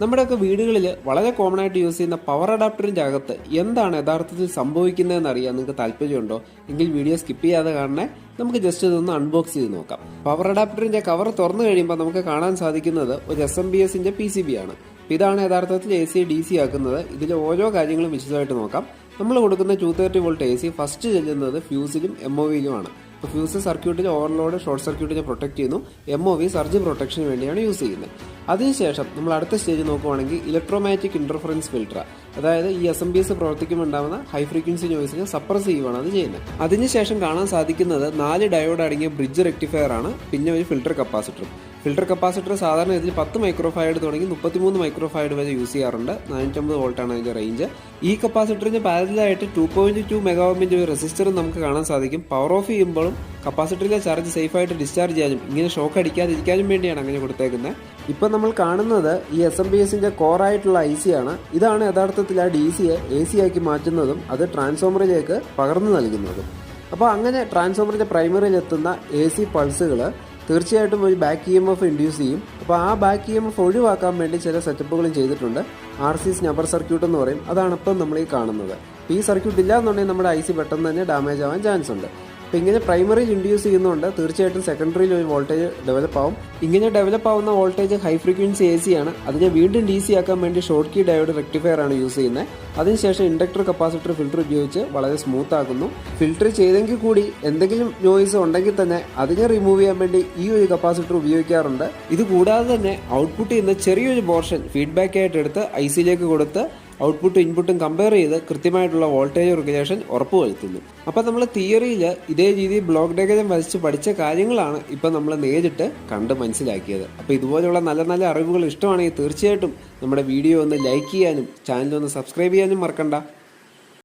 നമ്മുടെയൊക്കെ വീടുകളിൽ വളരെ കോമൺ ആയിട്ട് യൂസ് ചെയ്യുന്ന പവർ അഡാപ്റ്ററിന്റെ അകത്ത് എന്താണ് യഥാർത്ഥത്തിൽ സംഭവിക്കുന്നതെന്ന് അറിയാൻ നിങ്ങൾക്ക് താല്പര്യമുണ്ടോ? എങ്കിൽ വീഡിയോ സ്കിപ്പ് ചെയ്യാതെ കാണണേ. നമുക്ക് ജസ്റ്റ് ഇതൊന്ന് അൺബോക്സ് ചെയ്ത് നോക്കാം. പവർ അഡാപ്റ്ററിന്റെ കവർ തുറന്നു കഴിയുമ്പോൾ നമുക്ക് കാണാൻ സാധിക്കുന്നത് ഒരു എസ് എം ബി എസിന്റെ പി സി ബി ആണ്. ഇതാണ് യഥാർത്ഥത്തിൽ എ സി ഡി സി ആക്കുന്നത്. ഇതിൽ ഓരോ കാര്യങ്ങളും വിശദമായിട്ട് നോക്കാം. നമ്മൾ കൊടുക്കുന്ന two thirty volt A C first ചെല്ലുന്നത് ഫ്യൂസിലും എം ഒ വിയിലുമാണ് ഇപ്പോൾ ഫ്യൂസ് സർക്യൂട്ടിനെ ഓവർലോഡ് ഷോർട്ട് സർക്യൂട്ടിനെ പ്രൊട്ടക്ട് ചെയ്യുന്നു. എം ഒ വി സർജ് പ്രൊട്ടക്ഷന് വേണ്ടിയാണ് യൂസ് ചെയ്യുന്നത്. അതിനുശേഷം നമ്മൾ അടുത്ത സ്റ്റേജ് നോക്കുവാണെങ്കിൽ ഇലക്ട്രോമാറ്റിക് ഇന്റർഫറൻസ് ഫിൽട്ടർ അതായത് ഈ എസ് എം ബി എസ് പ്രവർത്തിക്കുമ്പോൾ ഉണ്ടാകുന്ന ഹൈ ഫ്രീക്വൻസി നോയ്സിനെ സപ്രസ് ചെയ്യുവാണ് അത് ചെയ്യുന്നത്. അതിനുശേഷം കാണാൻ സാധിക്കുന്നത് നാല് ഡയോഡ് അടങ്ങിയ ബ്രിഡ്ജ് റെക്ടിഫയർ ആണ്. പിന്നെ ഒരു ഫിൽട്ടർ കപ്പാസിറ്ററും ഫിൽട്ടർ കപ്പാസിറ്റർ സാധാരണ ഇതിൽ പത്ത് മൈക്രോഫൈഡ് തുടങ്ങി മുപ്പത്തിമൂന്ന് മൈക്രോഫൈഡ് വരെ യൂസ് ചെയ്യാറുണ്ട്. നാനൂറ്റമ്പത് വോൾട്ടാണ് അതിന്റെ റേഞ്ച് ഈ കപ്പാസിറ്ററിന് പാരലായിട്ട് ടു പോയിന്റ് ടു മെഗാമിന്റെ ഒരു റെസിസ്റ്ററും നമുക്ക് കാണാൻ സാധിക്കും. പവർ ഓഫ് ചെയ്യുമ്പോഴും കപ്പാസിറ്ററിലെ ചാർജ് സേഫായിട്ട് ഡിസ്ചാർജ് ചെയ്യാനും ഇങ്ങനെ ഷോക്ക് അടിക്കാതിരിക്കാനും വേണ്ടിയാണ് അങ്ങനെ കൊടുത്തേക്കുന്നത്. ഇപ്പം നമ്മൾ കാണുന്നത് ഈ എസ് എം ബി എസിന്റെ കോറായിട്ടുള്ള ഐ സി ആണ്. ഇതാണ് യഥാർത്ഥത്തിൽ ആ ഡി സിയെ എ സി ആക്കി മാറ്റുന്നതും അത് ട്രാൻസ്ഫോമറിലേക്ക് പകർന്നു നൽകുന്നതും. അപ്പോൾ അങ്ങനെ ട്രാൻസ്ഫോമറിന്റെ പ്രൈമറിയിൽ എത്തുന്ന എ സി പൾസുകൾ തീർച്ചയായിട്ടും ഒരു back E M F induce ചെയ്യും. അപ്പോൾ ആ ബാക്ക് ഇ എം എഫ് ഒഴിവാക്കാൻ വേണ്ടി ചില സെറ്റപ്പുകളും ചെയ്തിട്ടുണ്ട്. ആർ സി സ്നബർ സർക്യൂട്ട് എന്ന് പറയും. അതാണ് ഇപ്പം നമ്മൾ ഈ കാണുന്നത്. ഈ സർക്യൂട്ട് ഇല്ല എന്നുണ്ടെങ്കിൽ നമ്മുടെ ഐ സി പെട്ടെന്ന് തന്നെ ഡാമേജ് ആവാൻ ചാൻസ് ഉണ്ട്. അപ്പോൾ ഇങ്ങനെ പ്രൈമറിയിൽ ഇൻഡ്യൂസ് ചെയ്യുന്നതുകൊണ്ട് തീർച്ചയായിട്ടും സെക്കൻഡറിയിൽ ഒരു വോൾട്ടേജ് ഡെവലപ്പ് ആവും. ഇങ്ങനെ ഡെവലപ്പ് ആവുന്ന voltage high frequency A C ആണ്. അതിനെ വീണ്ടും ഡി സി ആക്കാൻ വേണ്ടി ഷോർട്ട് കീ ഡയോഡ് റെക്ടിഫയർ ആണ് യൂസ് ചെയ്യുന്നത് അതിനുശേഷം ഇൻഡക്ടർ കപ്പാസിറ്റർ ഫിൽറ്റർ ഉപയോഗിച്ച് വളരെ സ്മൂത്ത് ആക്കുന്നു. ഫിൽറ്റർ ചെയ്തെങ്കിൽ കൂടി എന്തെങ്കിലും നോയിസ് ഉണ്ടെങ്കിൽ തന്നെ അതിനെ റിമൂവ് ചെയ്യാൻ വേണ്ടി ഈ ഒരു കപ്പാസിറ്റർ ഉപയോഗിക്കാറുണ്ട്. ഇത് കൂടാതെ തന്നെ ഔട്ട്പുട്ട് ചെയ്യുന്ന ചെറിയൊരു പോർഷൻ ഫീഡ്ബാക്ക് ആയിട്ട് എടുത്ത് ഐ സിയിലേക്ക് കൊടുത്ത് ഔട്ട്പുട്ടും ഇൻപുട്ടും കമ്പയർ ചെയ്ത് കൃത്യമായിട്ടുള്ള വോൾട്ടേജ് റെഗുലേഷൻ ഉറപ്പുവരുത്തുന്നു. അപ്പോൾ നമ്മൾ തിയറിയിൽ ഇതേ രീതിയിൽ ബ്ലോക്ക് ഡയഗ്രം വരച്ച് പഠിച്ച കാര്യങ്ങളാണ് ഇപ്പോൾ നമ്മൾ നേരിട്ട് കണ്ട് മനസ്സിലാക്കിയത്. അപ്പോൾ ഇതുപോലെയുള്ള നല്ല നല്ല അറിവുകൾ ഇഷ്ടമാണെങ്കിൽ തീർച്ചയായിട്ടും നമ്മുടെ വീഡിയോ ഒന്ന് ലൈക്ക് ചെയ്യാനും ചാനൽ ഒന്ന് സബ്സ്ക്രൈബ് ചെയ്യാനും മറക്കണ്ട.